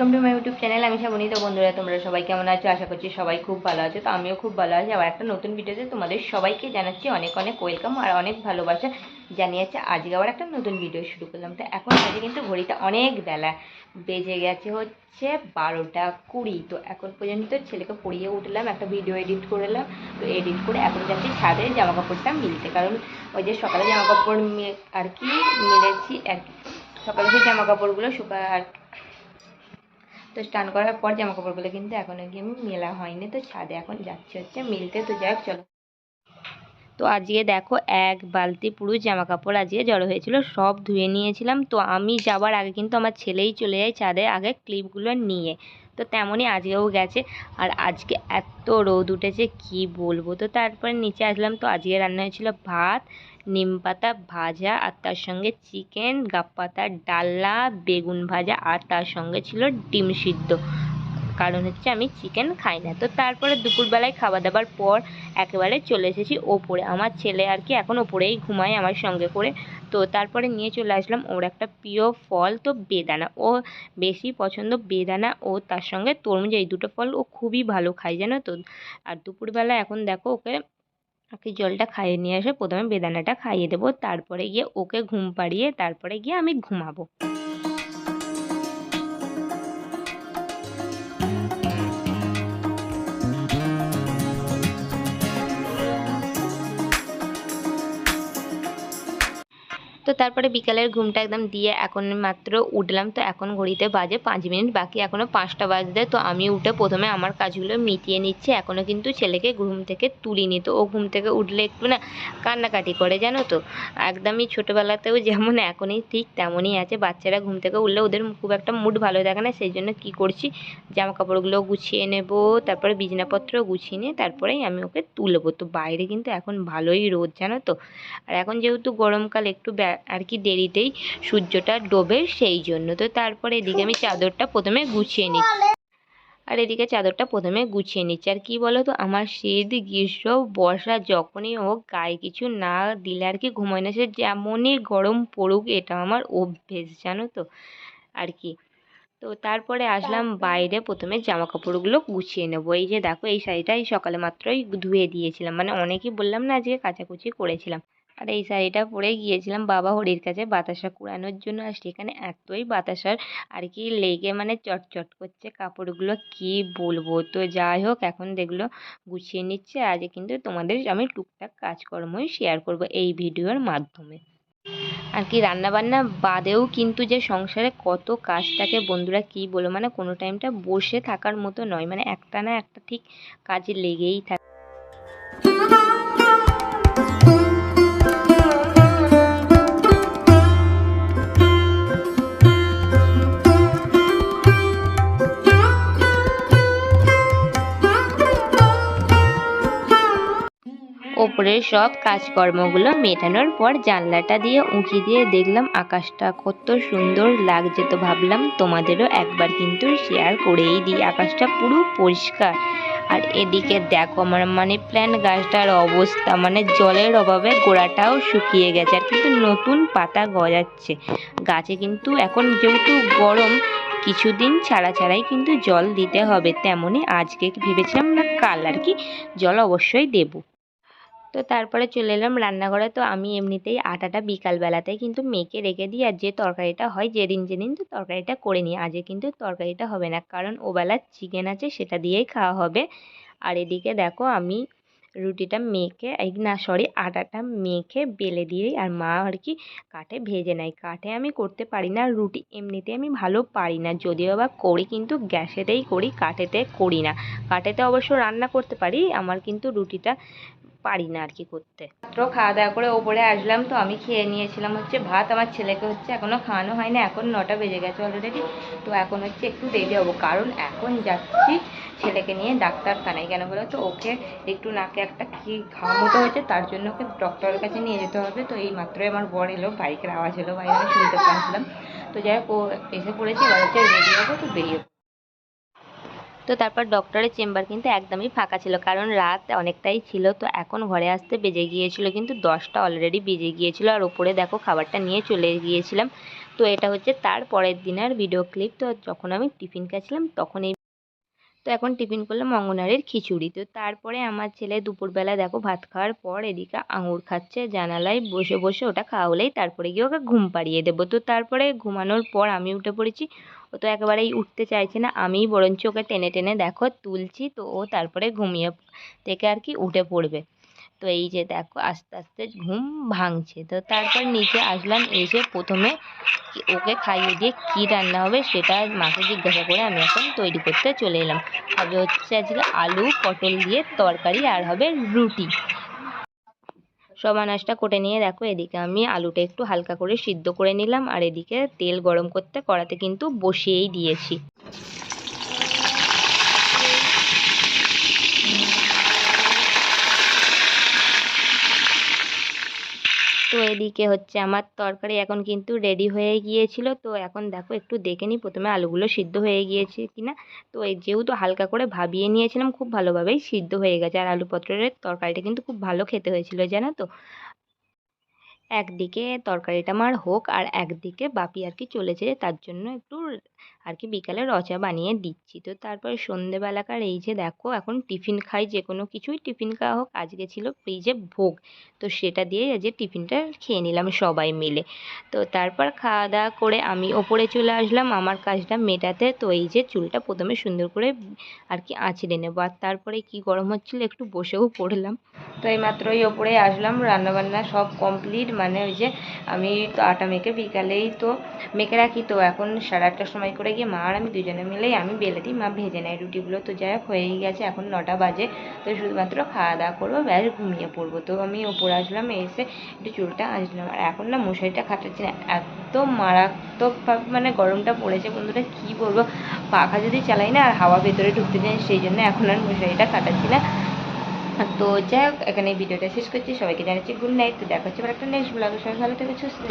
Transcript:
Welcome to my YouTube channel আমি শ্রাবণী তো বন্ধুরা, তোমরা সবাই কেমন আছো? আশা করছি সবাই খুব ভালো আছো। তো আমিও খুব ভালো আছি। আবার একটা নতুন ভিডিওতে তোমাদের সবাইকে জানাচ্ছি অনেক অনেক ওয়েলকাম আর অনেক ভালোবাসা জানিয়েছে। আজকে আবার একটা নতুন ভিডিও শুরু করলাম। তো এখন আজকে কিন্তু ঘড়িটা অনেক বেলা। বেজে গেছে হচ্ছে বারোটা কুড়ি। তো এখন পর্যন্ত ছেলেকে পড়িয়ে উঠলাম, একটা ভিডিও এডিট করলাম তো এডিট করে এখন যাচ্ছি ছাদে জামা কাপড়টা মিলতে। কারণ ওই যে সকালে জামা কাপড় আর কি মিলেছি আর কি। সকালে সেই জামা কাপড়গুলো শুকা আর তো স্নান করার পর জামা কাপড়গুলো কিন্তু এখনও গিয়ে আমি মেলা হয়নি, তো ছাদে এখন যাচ্ছি হচ্ছে, মিলতে তো যাই চলো। তো আজকে দেখো এক বালতি পুরো জামা কাপড় আজকে জড়ো হয়েছিল, সব ধুয়ে নিয়েছিলাম। তো আমি যাবার আগে কিন্তু আমার ছেলেই চলে যায় ছাদে আগে ক্লিপগুলো নিয়ে। তো তেমনই আজকেও গেছে। আর আজকে এত রোদ উঠেছে, কি বলব? তো তারপরে নিচে আসলাম, তো আজকে রান্না হয়েছিল ভাত, নিম পাতা ভাজা, আর তার সঙ্গে চিকেন, গাপ পাতার ডালনা, বেগুন ভাজা, আর তার সঙ্গে ছিল ডিম সিদ্ধ। কারণ হচ্ছে আমি চিকেন খাই না। তো তারপরে দুপুরবেলায় খাওয়া দাওয়ার পর একেবারে চলে এসেছি ওপরে। আমার ছেলে আর কি এখন ওপরেই ঘুমায় আমার সঙ্গে করে। তো তারপরে নিয়ে চলে আসলাম ওর একটা প্রিয় ফল, তো বেদানা। ও বেশি পছন্দ বেদানা ও তার সঙ্গে তরমুজ। এই দুটো ফল ও খুবই ভালো খায়, জানো তো? আর দুপুরবেলা এখন দেখো ওকে ওকে জলটা খাইয়ে নিয়ে এসে প্রথমে বেদানাটা খাইয়ে দেবো। তারপরে গিয়ে ওকে ঘুম পাড়িয়ে তারপরে গিয়ে আমি ঘুমাবো। তো তারপরে বিকালের ঘুমটা একদম দিয়ে এখন মাত্র উঠলাম। তো এখন ঘড়িতে বাজে পাঁচ মিনিট, বাকি এখনও পাঁচটা বাজতে। তো আমি উঠে প্রথমে আমার কাজগুলো মিটিয়ে নিচ্ছি। এখনও কিন্তু ছেলেকে ঘুম থেকে তুলিনি। তো ও ঘুম থেকে উঠলে একটু না কান্নাকাটি করে, জানো তো? একদমই ছোটোবেলাতেও যেমন এখনই ঠিক তেমনই আছে। বাচ্চারা ঘুম থেকে উঠলে ওদের খুব একটা মুড ভালো থাকে না। সেই জন্য কী করছি? জামা কাপড়গুলো গুছিয়ে নেব, তারপরে বিছনাপত্র গুছিয়ে নিয়ে তারপরেই আমি ওকে তুলবো। তো বাইরে কিন্তু এখন ভালোই রোদ, জানো তো? আর এখন যেহেতু গরমকাল, একটু ব্যা- আর কি দেরিতেই সূর্যটা ডোবে সেই জন্য। তো তারপরে এদিকে আমি চাদরটা প্রথমে গুছিয়ে নিচ্ছি আর এদিকে চাদরটা প্রথমে গুছিয়ে নিচ্ছি। আর কি বলো তো আমার শীত, গ্রীষ্ম, বর্ষা যখনই হোক, গায়ে কিছু না দিলে আর কি ঘুমোয় না। সে যেমনই গরম পড়ুক, এটা আমার অভ্যেস, জানো তো, আর কি। তো তারপরে আসলাম বাইরে, প্রথমে জামা কাপড়গুলো গুছিয়ে নেব। এই যে দেখো, এই শাড়িটাই সকালে মাত্রই ধুয়ে দিয়েছিলাম। মানে অনেকই বললাম না আজকে কাচাকুচি করেছিলাম। আর এই শাড়িটা পরে গিয়েছিলাম বাবা হরির কাছে বাতাসা কুড়ানোর জন্য, আর সেখানে এতই বাতাসার আর কি লেগে মানে চটচট করছে কাপড়গুলো, কি বলব? তো যাই হোক, এখন দেখল গুছিয়ে নিচ্ছে আজ কিন্তু তোমাদের আমি টুকটাক কাজকর্মই শেয়ার করব এই ভিডিওর মাধ্যমে। আর কি রান্নাবান্না বাদেও কিন্তু যে সংসারে কত কাজ থাকে বন্ধুরা কি বলো? মানে কোনো টাইমটা বসে থাকার মতো নয় মানে একটা না একটা ঠিক কাজে লেগেই থাকে। ওপরের সব কাজকর্মগুলো মেটানোর পর জানলাটা দিয়ে উঁকি দিয়ে দেখলাম আকাশটা কত সুন্দর লাগছে তো ভাবলাম তোমাদেরও একবার কিন্তু শেয়ার করেই দিই। আকাশটা পুরো পরিষ্কার। আর এদিকে দেখো আমার মানে প্ল্যান্ট গাছটার অবস্থা মানে জলের অভাবে গোড়াটাও শুকিয়ে গেছে আর কিন্তু নতুন পাতা গজাচ্ছে। গাছে কিন্তু এখন যেহেতু গরম, কিছুদিন ছাড়া ছাড়াই কিন্তু জল দিতে হবে। তেমনই আজকে ভেবেছিলাম না কাল আর কি জল অবশ্যই দেবো। তো তারপরে চলে এলাম রান্নাঘরে। তো আমি এমনিতেই আটাটা বিকালবেলাতেই কিন্তু মেখে রেখে দিই আর যে তরকারিটা হয় যেদিন যেদিন তো তরকারিটা করে নিই। আজকে কিন্তু তরকারিটা হবে না, কারণ ওবেলা চিকেন আছে সেটা দিয়েই খাওয়া হবে। আর এদিকে দেখো আমি রুটিটা মেখে, এই না সরি আটাটা মেখে বেলে দিয়েই আর মা আর কি কাঠে ভেজে নেয়। কাঠে আমি করতে পারি না, রুটি এমনিতে আমি ভালো পারি না। যদিও বা করি কিন্তু গ্যাসেতেই করি, কাঠেতে করি না। কাঠেতে অবশ্য রান্না করতে পারি, আমার কিন্তু রুটিটা পারি না আর কি করতে। মাত্র খাওয়া দাওয়া করে ওপরে আসলাম তো, আমি খেয়ে নিয়েছিলাম হচ্ছে ভাত। আমার ছেলেকে হচ্ছে এখনও খাওয়ানো হয় না এখন নটা বেজে গেছে অলরেডি তো এখন হচ্ছে একটু দেরি হব, কারণ এখন যাচ্ছি ছেলেকে নিয়ে ডাক্তারখানায় কেন বলো তো? ওকে একটু নাকে একটা কি ঘা মতো হয়েছে, তার জন্য ওকে ডক্টরের কাছে নিয়ে যেতে হবে। তো এই মাত্রই আমার বর এলো, বাইকের আওয়াজ হলো বাইরে আমি শুনতে পাচ্ছিলাম। তো যাই হোক, ও এসে পড়েছি, এবার হচ্ছে রেডি হব, তো বেরিয়ে। তো তারপর ডক্টরের চেম্বার কিন্তু একদমই ফাঁকা ছিল, কারণ রাত অনেকটাই ছিল, তো এখন ঘরে আসতে বেজে গিয়েছিল, কিন্তু দশটা অলরেডি বেজে গিয়েছিল, আর ওপরে দেখো খাবারটা নিয়ে চলে গিয়েছিলাম। তো এটা হচ্ছে তার পরের দিনের ভিডিও ক্লিপ তো যখন আমি টিফিন খাচ্ছিলাম তখন এই তো এখন টিফিন করলাম অঙ্গনারীর খিচুড়ি। তো তারপরে আমার ছেলে দুপুরবেলা দেখো ভাত খাওয়ার পর এদিকে আঙুর খাচ্ছে, জানালায় বসে বসে ওটা খাওয়া হলেই তারপরে গিয়ে ওকে ঘুম পাড়িয়ে দেবো। তো তারপরে ঘুমানোর পর আমি উঠে পড়েছি ও তো একেবারেই উঠতে চাইছে না। আমিই বরঞ্চ ওকে টেনে টেনে দেখো তুলছি তো ও তারপরে ঘুমিয়ে থেকে আর কি উঠে পড়বে। তো এই যে দেখো আস্তে আস্তে ঘুম ভাঙছে। তো তারপর নিচে আসলাম, এসে প্রথমে ওকে খাইয়ে দিয়ে কী রান্না হবে সেটা মাকে জিজ্ঞাসা করে আমি এখন তৈরি করতে চলে এলাম। হবে হচ্ছে আজকে আলু, পটল দিয়ে তরকারি আর হবে রুটি। সব আনাজটা কোটে নিয়ে দেখো, এদিকে আমি আলুটা একটু হালকা করে সিদ্ধ করে নিলাম, আর এদিকে তেল গরম করতে কড়াতে কিন্তু বসিয়েই দিয়েছি। এদিকে হচ্ছে আমার তরকারি এখন কিন্তু রেডি হয়ে গিয়েছিল। তো এখন দেখো একটু দেখে নিই। প্রথমে আলুগুলো সিদ্ধ হয়ে গিয়েছে কিনা। তো এই যেহেতু হালকা করে ভাবিয়ে নিয়েছিলাম, খুব ভালোভাবেই সিদ্ধ হয়ে গেছে। আর আলু পটলের তরকারিটা কিন্তু খুব ভালো খেতে হয়েছিল, জানো তো। একদিকে তরকারিটা আমার হোক আর একদিকে বাপি আর কি চলেছে, তার জন্য একটু আর কি বিকালে রচা বানিয়ে দিচ্ছি। তো তারপরে সন্ধেবেলাকার এই যে দেখো, এখন টিফিন খাই যে কোনো কিছুই টিফিন খাওয়া হোক, আজকে ছিল ফ্রিজে ভোগ। তো সেটা দিয়ে আজকে টিফিনটা খেয়ে নিলাম সবাই মিলে। তো তারপর খাওয়া দাওয়া করে আমি ওপরে চলে আসলাম, আমার কাজটা মেটাতে। তো এই যে চুলটা প্রথমে সুন্দর করে আর কি আঁচড়ে নেব। আর তারপরে কি গরম হচ্ছিল একটু বসেও পড়লাম। তো এই মাত্রই ওপরে আসলাম, রান্নাবান্না সব কমপ্লিট। মানে ওই যে আমি তো আটা মেখে বিকালেই তো মেখে রাখি। তো এখন সাড়ে আটটার সময় করে গিয়ে মা আর আমি দুজনে মিলেই আমি বেলে দিই, মা ভেজে নেয় রুটিগুলো। তো যাই হোক, হয়েই গেছে, এখন নটা বাজে। তো শুধুমাত্র খাওয়া দাওয়া করব, ব্যাস ঘুমিয়ে পড়ব। তো আমি ওপরে আসলাম, এসে একটু চুলটা আসলাম আর এখন না মশারিটা খাটাচ্ছি না এত মারাত্মক মানে গরমটা পড়েছে বন্ধুরা, কী বলব? পাখা যদি চালাই না, আর হাওয়া ভেতরে ঢুকতে যায় সেই জন্য এখন আর মশারিটা খাটাচ্ছি না। তো যাই হোক এখানে ভিডিওটা শেষ করছি। সবাইকে জানাচ্ছি গুড নাইট তো দেখা হচ্ছে একটা নেক্সট ব্লগের সবাই ভালো থেকে, সুস্থ।